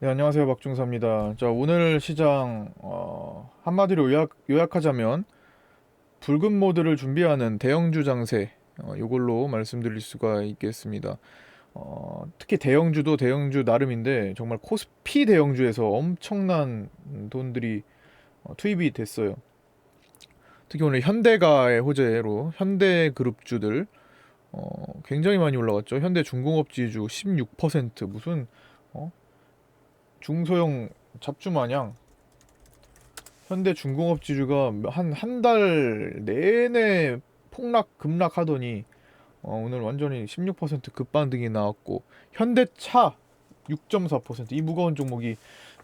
네, 안녕하세요. 박중사입니다. 자, 오늘 시장, 어, 한마디로 요약, 요약하자면, 붉은 모드를 준비하는 대형주 장세, 어, 요걸로 말씀드릴 수가 있겠습니다. 어, 특히 대형주도 대형주 나름인데, 정말 코스피 대형주에서 엄청난 돈들이 어, 투입이 됐어요. 특히 오늘 현대가의 호재로 현대그룹주들, 어, 굉장히 많이 올라갔죠. 현대중공업지주 16% 무슨, 어? 중소형 잡주 마냥 현대 중공업 지주가 한 한 달 내내 폭락 급락하더니 어, 오늘 완전히 16% 급반등이 나왔고 현대차 6.4%이 무거운 종목이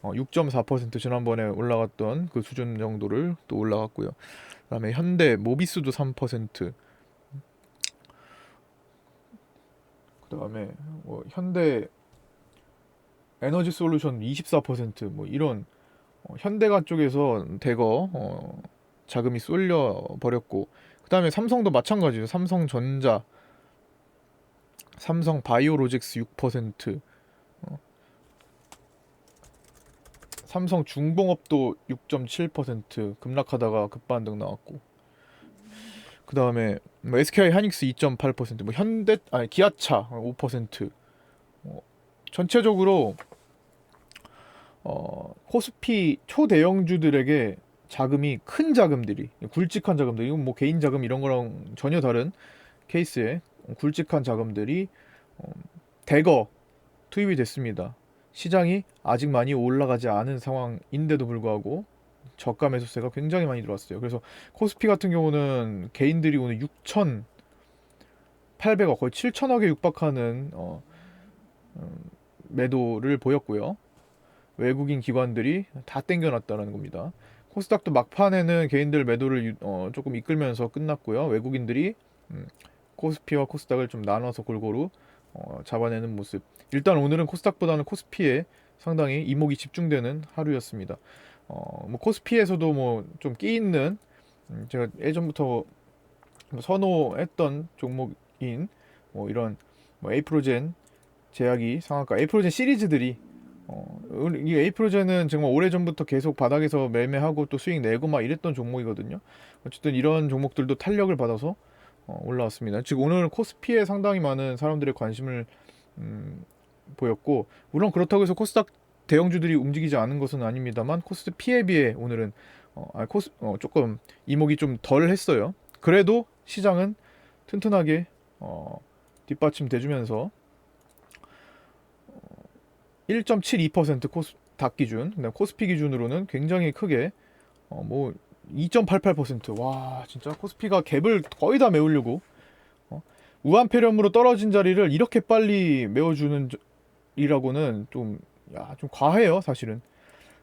어, 6.4% 지난번에 올라갔던 그 수준 정도를 또 올라갔고요. 그다음에 현대 모비스도 3%. 그다음에 뭐 현대 에너지 솔루션 24%뭐 이런 어, 현대가 쪽에서 대거 어, 자금이 쏠려 버렸고 그다음에 삼성도 마찬가지죠. 삼성전자, 삼성 바이오로직스 6%, 어, 삼성 중공업도 6.7% 급락하다가 급반등 나왔고 그 다음에 뭐 SKI 하닉스 2.8%, 뭐 현대 아니 기아차 5%. 어, 전체적으로 어, 코스피 초대형주들에게 자금이 큰 자금들이 굵직한 자금들 이건 뭐 개인 자금 이런 거랑 전혀 다른 케이스에 굵직한 자금들이 어, 대거 투입이 됐습니다. 시장이 아직 많이 올라가지 않은 상황인데도 불구하고 저가 매수세가 굉장히 많이 들어왔어요. 그래서 코스피 같은 경우는 개인들이 오늘 6,800억 거의 7천억에 육박하는 어, 음, 매도를 보였고요. 외국인 기관들이 다 땡겨놨다는 겁니다. 코스닥도 막판에는 개인들 매도를 유- 어, 조금 이끌면서 끝났고요. 외국인들이 음, 코스피와 코스닥을 좀 나눠서 골고루 어, 잡아내는 모습. 일단 오늘은 코스닥보다는 코스피에 상당히 이목이 집중되는 하루였습니다. 어, 뭐 코스피에서도 뭐 좀 끼 있는 음, 제가 예전부터 뭐 선호했던 종목인 뭐 이런 뭐 에이프로젠 제약이 상한가 에이프로젠 시리즈들이 어, 이 에이프로젠은 정말 오래전부터 계속 바닥에서 매매하고 또 수익 내고 막 이랬던 종목이거든요. 어쨌든 이런 종목들도 탄력을 받아서 어, 올라왔습니다. 즉 오늘 코스피에 상당히 많은 사람들의 관심을 음, 보였고 물론 그렇다고 해서 코스닥 대형주들이 움직이지 않은 것은 아닙니다만 코스피에 비해 오늘은 어, 아, 코스 어, 조금 이목이 좀 덜 했어요. 그래도 시장은 튼튼하게 어, 뒷받침 돼주면서 1.72% 코스닥 기준, 그다음 코스피 기준으로는 굉장히 크게 어, 뭐 2.88%. 와, 진짜 코스피가 갭을 거의 다 메우려고 어, 우한폐렴으로 떨어진 자리를 이렇게 빨리 메워주는 저- 이라고는 좀, 야, 좀 과해요, 사실은.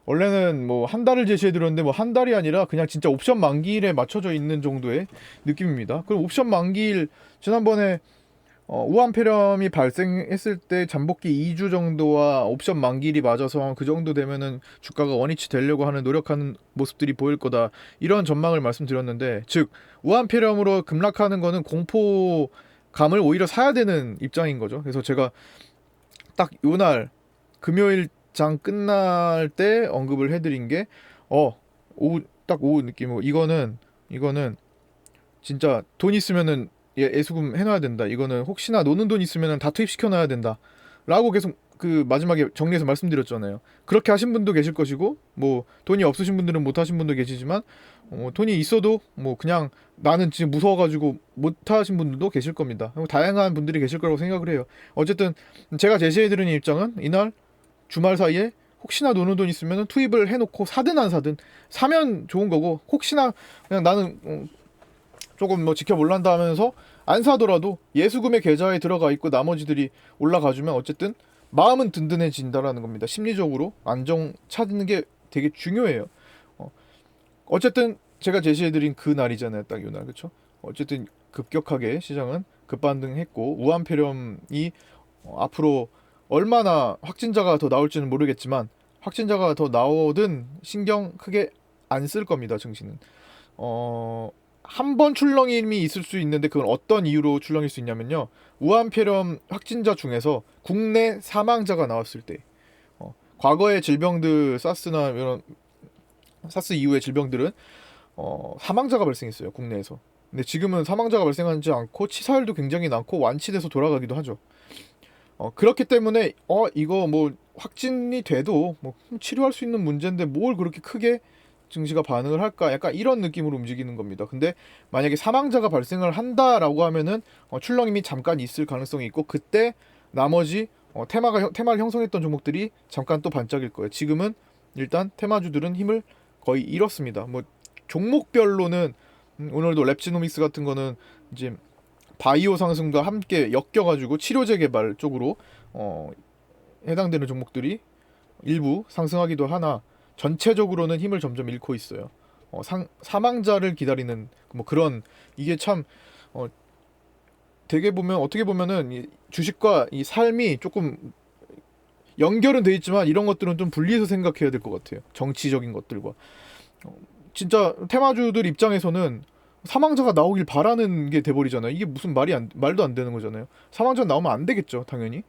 원래는 뭐 한 달을 제시해 드렸는데 뭐 한 달이 아니라 그냥 진짜 옵션 만기일에 맞춰져 있는 정도의 느낌입니다. 그럼 옵션 만기일 지난번에 어, 우한폐렴이 발생했을 때 잠복기 2주 정도와 옵션 만기일이 맞아서 그 정도 되면은 주가가 원위치 되려고 하는 노력하는 모습들이 보일 거다 이런 전망을 말씀드렸는데 즉 우한폐렴으로 급락하는 거는 공포감을 오히려 사야 되는 입장인 거죠. 그래서 제가 딱 요날 금요일 장 끝날 때 언급을 해드린 게 어 오후 딱 오후 느낌이고 이거는 이거는 진짜 돈 있으면은 예, 애수금 해놔야 된다. 이거는 혹시나 노는 돈 있으면 다 투입시켜 놔야 된다. 라고 계속 그 마지막에 정리해서 말씀드렸잖아요. 그렇게 하신 분도 계실 것이고 뭐 돈이 없으신 분들은 못 하신 분도 계시지만 어, 돈이 있어도 뭐 그냥 나는 지금 무서워가지고 못 하신 분들도 계실 겁니다. 다양한 분들이 계실 거라고 생각을 해요. 어쨌든 제가 제시해드리는 입장은 이날 주말 사이에 혹시나 노는 돈 있으면 투입을 해놓고 사든 안 사든 사면 좋은 거고 혹시나 그냥 나는 어, 조금 뭐 지켜볼란다 하면서 안 사더라도 예수금의 계좌에 들어가 있고 나머지들이 올라가주면 어쨌든 마음은 든든해진다라는 겁니다. 심리적으로 안정 찾는 게 되게 중요해요. 어, 어쨌든 제가 제시해드린 그 날이잖아요. 딱 이 날, 그렇죠? 어쨌든 급격하게 시장은 급반등했고 우한폐렴이 어, 앞으로 얼마나 확진자가 더 나올지는 모르겠지만 확진자가 더 나오든 신경 크게 안 쓸 겁니다. 증시는. 어, 한 번 출렁임이 있을 수 있는데 그건 어떤 이유로 출렁일 수 있냐면요. 우한폐렴 확진자 중에서 국내 사망자가 나왔을 때 어, 과거의 질병들 사스나 이런 사스 이후의 질병들은 어, 사망자가 발생했어요 국내에서. 근데 지금은 사망자가 발생하지 않고 치사율도 굉장히 많고 완치돼서 돌아가기도 하죠. 어, 그렇기 때문에 어 이거 뭐 확진이 돼도 뭐 치료할 수 있는 문제인데 뭘 그렇게 크게 증시가 반응을 할까? 약간 이런 느낌으로 움직이는 겁니다. 근데 만약에 사망자가 발생을 한다라고 하면은 어, 출렁임이 잠깐 있을 가능성이 있고 그때 나머지 어, 테마가 형- 테마를 형성했던 종목들이 잠깐 또 반짝일 거예요. 지금은 일단 테마주들은 힘을 거의 잃었습니다. 뭐 종목별로는 음, 오늘도 랩지노믹스 같은 거는 이제 바이오 상승과 함께 엮여가지고 치료제 개발 쪽으로 어, 해당되는 종목들이 일부 상승하기도 하나 전체적으로는 힘을 점점 잃고 있어요. 어, 상, 사망자를 기다리는 뭐 그런 이게 참 어, 되게 보면 어떻게 보면은 이 주식과 이 삶이 조금 연결은 돼 있지만 이런 것들은 좀 분리해서 생각해야 될 것 같아요. 정치적인 것들과 어, 진짜 테마주들 입장에서는 사망자가 나오길 바라는 게 돼버리잖아요. 이게 무슨 말이 안, 말도 안 되는 거잖아요. 사망자 나오면 안 되겠죠, 당연히.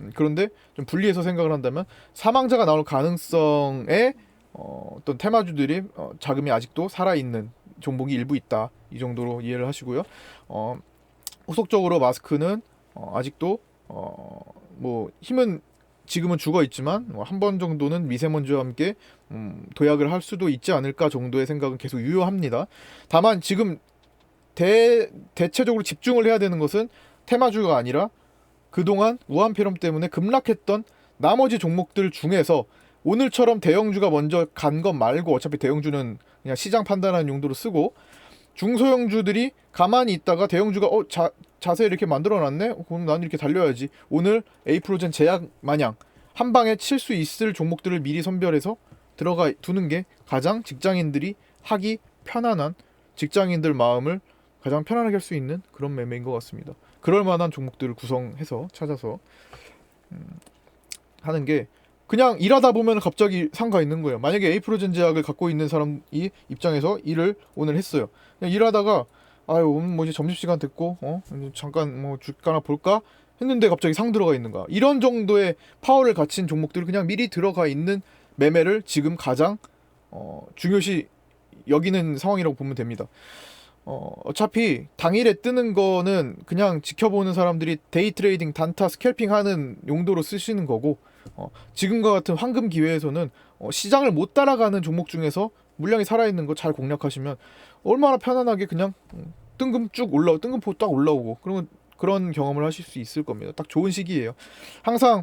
음, 그런데 좀 분리해서 생각을 한다면 사망자가 나올 가능성에 어, 어떤 테마주들이 어, 자금이 아직도 살아 있는 종목이 일부 있다. 이 정도로 이해를 하시고요. 어, 후속적으로 마스크는 어, 아직도 어, 뭐 힘은 지금은 죽어 있지만 뭐한번 정도는 미세먼지와 함께 음, 도약을 할 수도 있지 않을까 정도의 생각은 계속 유효합니다. 다만 지금 대 대체적으로 집중을 해야 되는 것은 테마주가 아니라 그동안 우한 폐렴 때문에 급락했던 나머지 종목들 중에서 오늘처럼 대형주가 먼저 간 것 말고 어차피 대형주는 그냥 시장 판단하는 용도로 쓰고 중소형주들이 가만히 있다가 대형주가 어 자, 자세 이렇게 만들어놨네 어, 그럼 난 이렇게 달려야지 오늘 에이프로젠 제약 마냥 한 방에 칠 수 있을 종목들을 미리 선별해서 들어가 두는 게 가장 직장인들이 하기 편안한 직장인들 마음을 가장 편안하게 할 수 있는 그런 매매인 것 같습니다. 그럴 만한 종목들을 구성해서 찾아서 음, 하는 게 그냥 일하다 보면 갑자기 상가 있는 거예요. 만약에 에이프로젠 제약을 갖고 있는 사람이 입장에서 일을 오늘 했어요. 그냥 일하다가 아유 오늘 뭐 이제 점심시간 됐고 어 잠깐 뭐 주가나 볼까 했는데 갑자기 상 들어가 있는 거야. 이런 정도의 파워를 갖춘 종목들을 그냥 미리 들어가 있는 매매를 지금 가장 어, 중요시 여기는 상황이라고 보면 됩니다. 어, 어차피 당일에 뜨는 거는 그냥 지켜보는 사람들이 데이 트레이딩, 단타, 스캘핑 하는 용도로 쓰시는 거고 어, 지금과 같은 황금 기회에서는 어, 시장을 못 따라가는 종목 중에서 물량이 살아있는 거 잘 공략하시면 얼마나 편안하게 그냥 음, 뜬금 쭉 올라오, 뜬금포 딱 올라오고 그러면 그런 경험을 하실 수 있을 겁니다. 딱 좋은 시기예요. 항상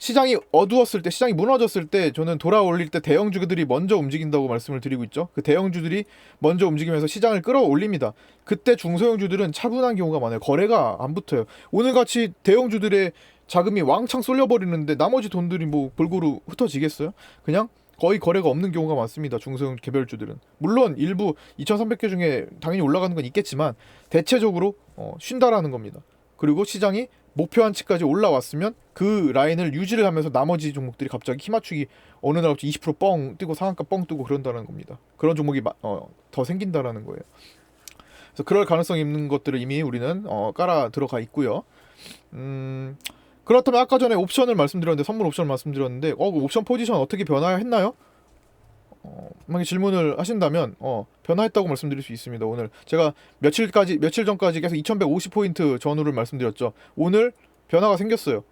시장이 어두웠을 때, 시장이 무너졌을 때 저는 돌아올릴 때 대형주들이 먼저 움직인다고 말씀을 드리고 있죠. 그 대형주들이 먼저 움직이면서 시장을 끌어올립니다. 그때 중소형주들은 차분한 경우가 많아요. 거래가 안 붙어요. 오늘 같이 대형주들의 자금이 왕창 쏠려버리는데 나머지 돈들이 뭐 골고루 흩어지겠어요? 그냥 거의 거래가 없는 경우가 많습니다. 중소형 개별주들은. 물론 일부 2,300개 중에 당연히 올라가는 건 있겠지만 대체적으로 어, 쉰다라는 겁니다. 그리고 시장이 목표 한치까지 올라왔으면 그 라인을 유지를 하면서 나머지 종목들이 갑자기 힘맞추기 어느 날 갑자기 20%뻥 뜨고 상한가 뻥 뜨고 그런다는 겁니다. 그런 종목이 마- 어, 더 생긴다라는 거예요. 그래서 그럴 가능성이 있는 것들을 이미 우리는 어, 깔아 들어가 있고요. 음, 그렇다면 아까 전에 옵션을 말씀드렸는데 선물 옵션을 말씀드렸는데 어, 그 옵션 포지션 어떻게 변화했나요? 어, 만약에 질문을 하신다면 어, 변화했다고 말씀드릴 수 있습니다. 오늘 제가 며칠까지 며칠 전까지 계속 2150 포인트 전후를 말씀드렸죠. 오늘 변화가 생겼어요.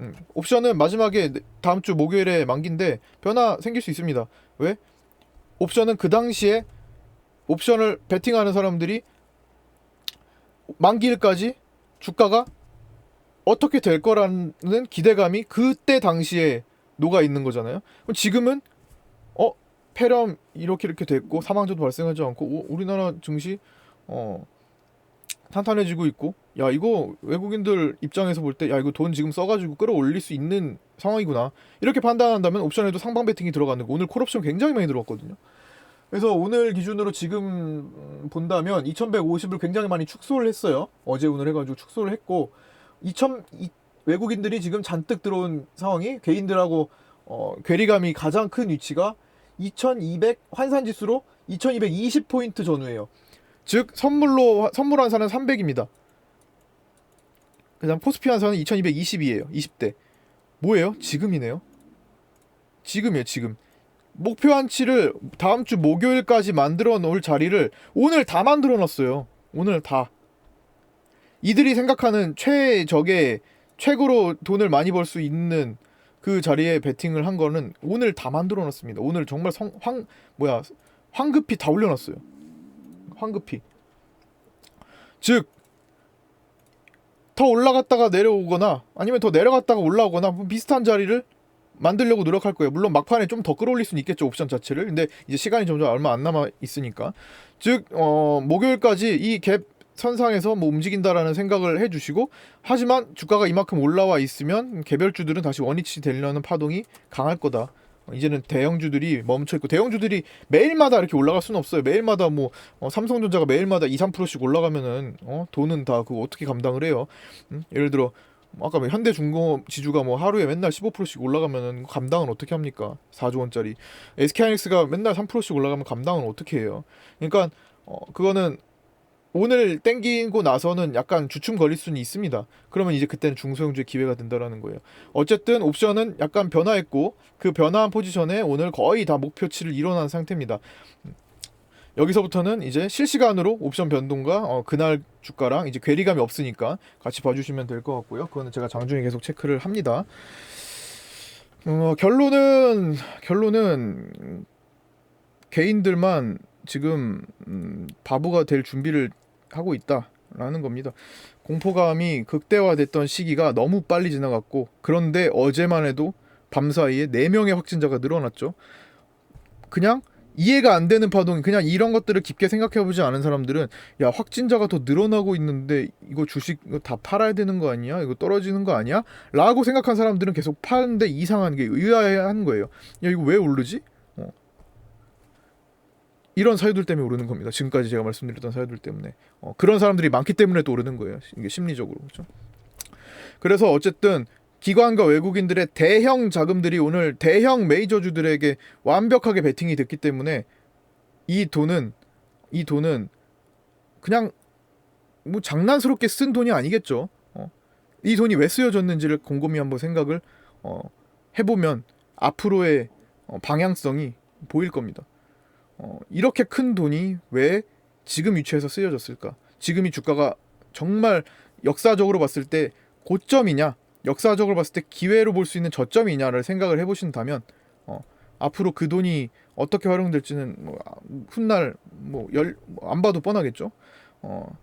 음, 옵션은 마지막에 다음 주 목요일에 만기인데 변화 생길 수 있습니다. 왜? 옵션은 그 당시에 옵션을 베팅하는 사람들이 만기일까지 주가가 어떻게 될 거라는 기대감이 그때 당시에 녹아 있는 거잖아요. 지금은 어 폐렴 이렇게 이렇게 됐고 사망자도 발생하지 않고 오, 우리나라 증시 어 탄탄해지고 있고 야 이거 외국인들 입장에서 볼 때 야 이거 돈 지금 써가지고 끌어올릴 수 있는 상황이구나 이렇게 판단한다면 옵션에도 상방 베팅이 들어가는 거 오늘 콜옵션 굉장히 많이 들어왔거든요. 그래서 오늘 기준으로 지금 음, 본다면 2150을 굉장히 많이 축소를 했어요. 어제 오늘 해가지고 축소를 했고 2000 이- 외국인들이 지금 잔뜩 들어온 상황이 개인들하고 어, 괴리감이 가장 큰 위치가 2200 환산 지수로 2220 포인트 전후예요. 즉 선물로 선물 환산은 300입니다. 그다음 코스피 환산은 2220이에요. 20대. 뭐예요? 지금이네요. 지금이에요 지금 목표 한치를 다음 주 목요일까지 만들어 놓을 자리를 오늘 다 만들어 놨어요 오늘 다 이들이 생각하는 최적의 최고로 돈을 많이 벌 수 있는 그 자리에 베팅을 한 거는 오늘 다 만들어 놨습니다 오늘 정말 성, 황 뭐야 황급히 다 올려놨어요 황급히 즉 더 올라갔다가 내려오거나 아니면 더 내려갔다가 올라오거나 뭐 비슷한 자리를 만들려고 노력할 거예요. 물론 막판에 좀 더 끌어올릴 수는 있겠죠 옵션 자체를. 근데 이제 시간이 점점 얼마 안 남아 있으니까 즉 어, 목요일까지 이 갭 선상에서 뭐 움직인다라는 생각을 해주시고 하지만 주가가 이만큼 올라와 있으면 개별주들은 다시 원위치 되려는 파동이 강할 거다. 어, 이제는 대형주들이 멈춰 있고 대형주들이 매일마다 이렇게 올라갈 수는 없어요. 매일마다 뭐 어, 삼성전자가 매일마다 2, 3%씩 올라가면은 어, 돈은 다 그거 어떻게 감당을 해요? 음? 예를 들어 뭐 아까 뭐 현대중공업 지주가 뭐 하루에 맨날 15%씩 올라가면은 감당은 어떻게 합니까? 4조 원짜리 SK하이닉스가 맨날 3%씩 올라가면 감당은 어떻게 해요? 그러니까 어, 그거는 오늘 땡기고 나서는 약간 주춤 걸릴 수는 있습니다. 그러면 이제 그때는 중소형주의 기회가 된다라는 거예요. 어쨌든 옵션은 약간 변화했고 그 변화한 포지션에 오늘 거의 다 목표치를 이뤄난 상태입니다. 여기서부터는 이제 실시간으로 옵션 변동과 어, 그날 주가랑 이제 괴리감이 없으니까 같이 봐주시면 될 것 같고요. 그거는 제가 장중에 계속 체크를 합니다. 어, 결론은 결론은 개인들만 지금 음, 바보가 될 준비를 하고 있다라는 겁니다. 공포감이 극대화됐던 시기가 너무 빨리 지나갔고 그런데 어제만 해도 밤 사이에 4명의 확진자가 늘어났죠. 그냥 이해가 안 되는 파동이 그냥 이런 것들을 깊게 생각해 보지 않은 사람들은 야 확진자가 더 늘어나고 있는데 이거 주식 이거 다 팔아야 되는 거 아니야? 이거 떨어지는 거 아니야? 라고 생각한 사람들은 계속 파는데 이상한 게 의아해하는 거예요. 야 이거 왜 오르지? 어. 이런 사유들 때문에 오르는 겁니다. 지금까지 제가 말씀드렸던 사유들 때문에 어, 그런 사람들이 많기 때문에 또 오르는 거예요. 이게 심리적으로 그렇죠. 그래서 어쨌든 기관과 외국인들의 대형 자금들이 오늘 대형 메이저주들에게 완벽하게 베팅이 됐기 때문에 이 돈은 이 돈은 그냥 뭐 장난스럽게 쓴 돈이 아니겠죠. 어. 이 돈이 왜 쓰여졌는지를 곰곰이 한번 생각을 어, 해보면 앞으로의 어, 방향성이 보일 겁니다. 어, 이렇게 큰 돈이 왜 지금 위치에서 쓰여졌을까? 지금 이 주가가 정말 역사적으로 봤을 때 고점이냐? 역사적으로 봤을 때 기회로 볼 수 있는 저점이냐를 생각을 해보신다면 어, 앞으로 그 돈이 어떻게 활용될지는 뭐, 아, 훗날 뭐열안 봐도 뻔하겠죠. 어,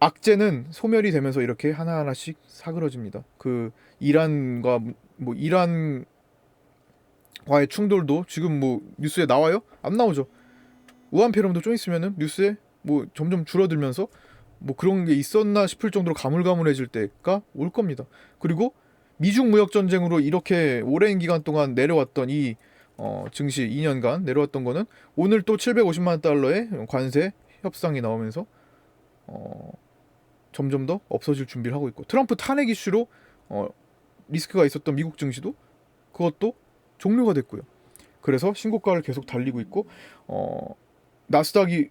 악재는 소멸이 되면서 이렇게 하나 하나씩 사그러집니다. 그 이란과 뭐 이란 과의 충돌도 지금 뭐 뉴스에 나와요? 안 나오죠. 우한 폐렴도 좀 있으면은 뉴스에 뭐 점점 줄어들면서 뭐 그런 게 있었나 싶을 정도로 가물가물해질 때가 올 겁니다. 그리고 미중 무역 전쟁으로 이렇게 오랜 기간 동안 내려왔던 이 어, 증시 2년간 내려왔던 거는 오늘 또 750만 달러의 관세 협상이 나오면서 어, 점점 더 없어질 준비를 하고 있고 트럼프 탄핵 이슈로 어, 리스크가 있었던 미국 증시도 그것도 종료가 됐고요. 그래서 신고가를 계속 달리고 있고 어, 나스닥이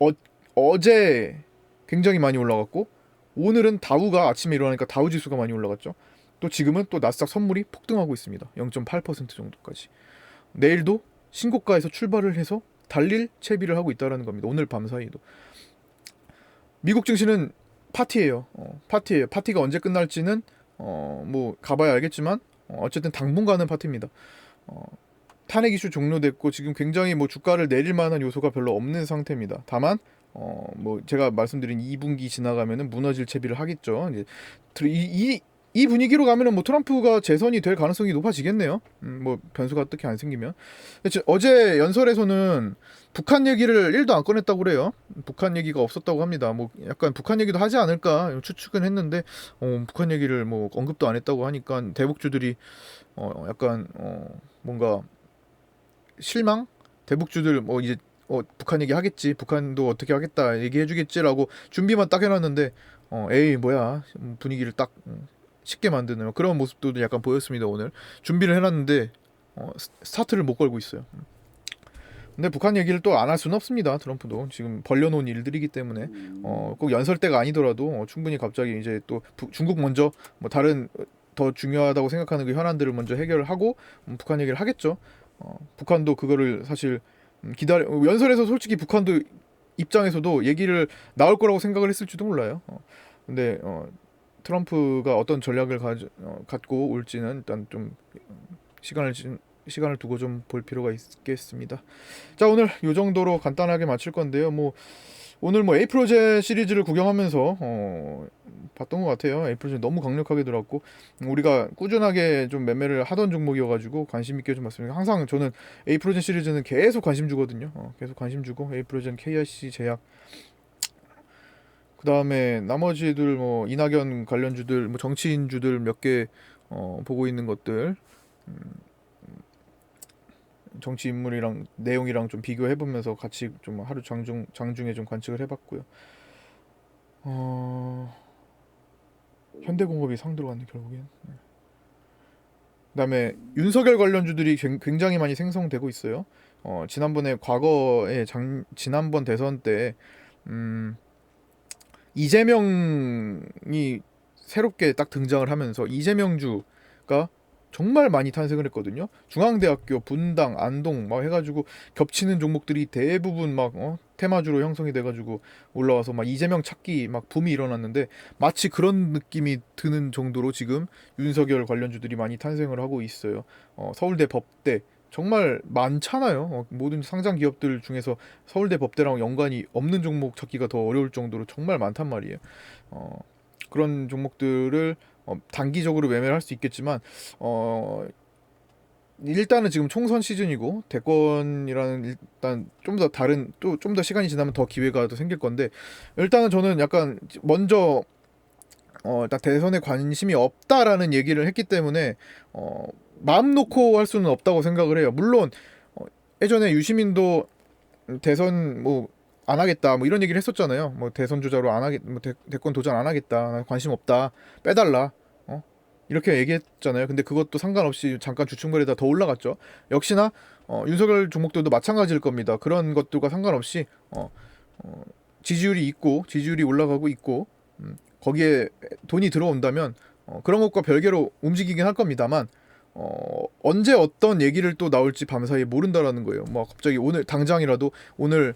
어, 어제 굉장히 많이 올라갔고 오늘은 다우가 아침에 일어나니까 다우 지수가 많이 올라갔죠. 또 지금은 또 나스닥 선물이 폭등하고 있습니다. 0.8% 정도까지. 내일도 신고가에서 출발을 해서 달릴 채비를 하고 있다라는 겁니다. 오늘 밤 사이도. 미국 증시는 파티예요. 어, 파티예요. 파티가 언제 끝날지는 어, 뭐 가봐야 알겠지만 어, 어쨌든 당분간은 파티입니다. 어, 탄핵 이슈 종료됐고 지금 굉장히 뭐 주가를 내릴 만한 요소가 별로 없는 상태입니다. 다만 어 뭐 제가 말씀드린 2분기 지나가면은 무너질 채비를 하겠죠. 이제 이, 이, 이 분위기로 가면은 뭐 트럼프가 재선이 될 가능성이 높아지겠네요. 음, 뭐 변수가 어떻게 안 생기면. 어제 연설에서는 북한 얘기를 1도 안 꺼냈다고 그래요. 북한 얘기가 없었다고 합니다. 뭐 약간 북한 얘기도 하지 않을까 추측은 했는데 어, 북한 얘기를 뭐 언급도 안 했다고 하니까 대북주들이 어, 약간 어, 뭔가 실망? 대북주들 뭐 이제 어, 북한 얘기 하겠지. 북한도 어떻게 하겠다. 얘기해 주겠지라고 준비만 딱 해놨는데 어, 에이 뭐야 분위기를 딱 음, 쉽게 만드는 그런 모습도 약간 보였습니다 오늘 준비를 해놨는데 어, 스타트를 못 걸고 있어요. 음. 근데 북한 얘기를 또 안 할 수는 없습니다. 트럼프도 지금 벌려놓은 일들이기 때문에 어, 꼭 연설 때가 아니더라도 어, 충분히 갑자기 이제 또 부, 중국 먼저 뭐 다른 더 중요하다고 생각하는 그 현안들을 먼저 해결을 하고 음, 북한 얘기를 하겠죠. 어, 북한도 그거를 사실 음, 기다려 연설에서 솔직히 북한도 입장에서도 얘기를 나올 거라고 생각을 했을지도 몰라요. 어, 근데 어, 트럼프가 어떤 전략을 가, 어, 갖고 올지는 일단 좀 시간을 지- 시간을 두고 좀 볼 필요가 있겠습니다. 자 오늘 요 정도로 간단하게 마칠 건데요. 뭐 오늘 뭐 에이프로제 시리즈를 구경하면서 어, 봤던 것 같아요. 에이프로제 너무 강력하게 들어왔고 우리가 꾸준하게 좀 매매를 하던 종목이어가지고 관심 있게 좀 봤습니다. 항상 저는 에이프로젠 시리즈는 계속 관심 주거든요. 어, 계속 관심 주고 에이프로젠, KRC 제약. 그 다음에 나머지들 뭐 이낙연 관련주들, 뭐 정치인주들 몇 개 어, 보고 있는 것들. 음, 정치 인물이랑 내용이랑 좀 비교해 보면서 같이 좀 하루 장중 장중에 좀 관측을 해봤고요. 어... 현대공업이 상 들어갔네 결국엔. 네. 그다음에 윤석열 관련주들이 굉- 굉장히 많이 생성되고 있어요. 어, 지난번에 과거에 장, 지난번 대선 때 음, 이재명이 새롭게 딱 등장을 하면서 이재명주가 정말 많이 탄생을 했거든요. 중앙대학교, 분당, 안동 막 해가지고 겹치는 종목들이 대부분 막 어, 테마주로 형성이 돼가지고 올라와서 막 이재명 찾기 막 붐이 일어났는데 마치 그런 느낌이 드는 정도로 지금 윤석열 관련주들이 많이 탄생을 하고 있어요. 어, 서울대 법대 정말 많잖아요. 어, 모든 상장 기업들 중에서 서울대 법대랑 연관이 없는 종목 찾기가 더 어려울 정도로 정말 많단 말이에요. 어, 그런 종목들을 어, 단기적으로 매매를 할 수 있겠지만 어, 일단은 지금 총선 시즌이고 대권이라는 일단 좀 더 다른 또 좀 더 시간이 지나면 더 기회가 더 생길 건데 일단은 저는 약간 먼저 어 일단 대선에 관심이 없다라는 얘기를 했기 때문에 어 마음 놓고 할 수는 없다고 생각을 해요. 물론 어, 예전에 유시민도 대선 뭐 안 하겠다 뭐 이런 얘기를 했었잖아요. 뭐 대선 주자로 안 하겠 뭐 대, 대권 도전 안 하겠다. 나 관심 없다. 빼달라. 어? 이렇게 얘기했잖아요. 근데 그것도 상관없이 잠깐 주춤거리다 더 올라갔죠. 역시나 어, 윤석열 종목들도 마찬가지일 겁니다. 그런 것들과 상관없이 어, 어, 지지율이 있고 지지율이 올라가고 있고 음, 거기에 돈이 들어온다면 어, 그런 것과 별개로 움직이긴 할 겁니다만 어, 언제 어떤 얘기를 또 나올지 밤사이에 모른다라는 거예요. 뭐 갑자기 오늘 당장이라도 오늘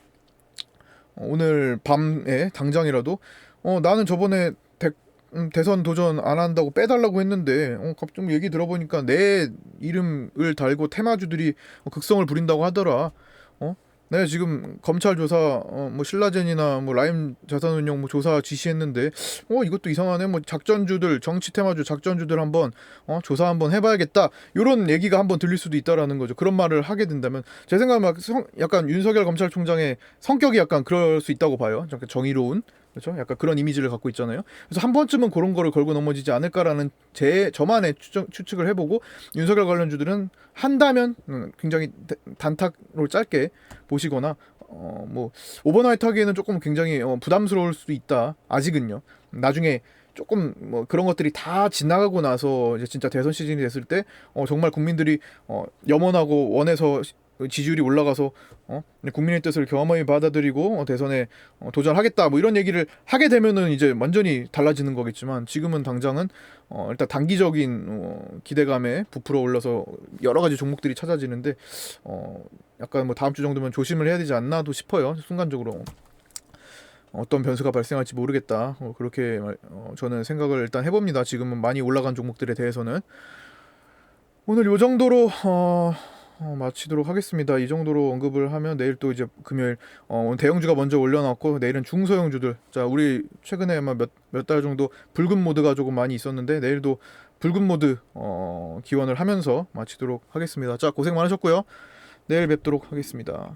어, 오늘 밤에 당장이라도 어, 나는 저번에 대, 음, 대선 도전 안 한다고 빼달라고 했는데 어, 갑자기 얘기 들어보니까 내 이름을 달고 테마주들이 어, 극성을 부린다고 하더라. 어? 내가 지금 검찰 조사 어, 뭐 신라젠이나 뭐 라임 자산운용 뭐 조사 지시했는데 어 이것도 이상하네. 뭐 작전주들 정치 테마주 작전주들 한번 어 조사 한번 해봐야겠다. 이런 얘기가 한번 들릴 수도 있다라는 거죠. 그런 말을 하게 된다면 제 생각에 막 성, 약간 윤석열 검찰총장의 성격이 약간 그럴 수 있다고 봐요. 정의로운 그렇죠? 약간 그런 이미지를 갖고 있잖아요. 그래서 한 번쯤은 그런 거를 걸고 넘어지지 않을까라는 제 저만의 추측, 추측을 해보고 윤석열 관련주들은 한다면 음, 굉장히 대- 단타로 짧게 보시거나 어 뭐 오버나이트 하기에는 조금 굉장히 어, 부담스러울 수도 있다. 아직은요. 나중에 조금 뭐 그런 것들이 다 지나가고 나서 이제 진짜 대선 시즌이 됐을 때 어, 정말 국민들이 어, 염원하고 원해서 시- 지지율이 올라가서 어, 국민의 뜻을 경험하게 받아들이고 어, 대선에 어, 도전하겠다 뭐 이런 얘기를 하게 되면은 이제 완전히 달라지는 거겠지만 지금은 당장은 어, 일단 단기적인 어, 기대감에 부풀어 올라서 여러 가지 종목들이 찾아지는데 어, 약간 뭐 다음 주 정도면 조심을 해야 되지 않나도 싶어요 순간적으로. 어떤 변수가 발생할지 모르겠다. 어, 그렇게 말- 어, 저는 생각을 일단 해봅니다. 지금은 많이 올라간 종목들에 대해서는. 오늘 요 정도로 어, 어, 마치도록 하겠습니다. 이 정도로 언급을 하면 내일 또 이제 금요일 어, 대형주가 먼저 올려놨고 내일은 중소형주들. 자 우리 최근에 몇몇 달 정도 붉은 모드가 조금 많이 있었는데 내일도 붉은 모드 어, 기원을 하면서 마치도록 하겠습니다. 자 고생 많으셨고요. 내일 뵙도록 하겠습니다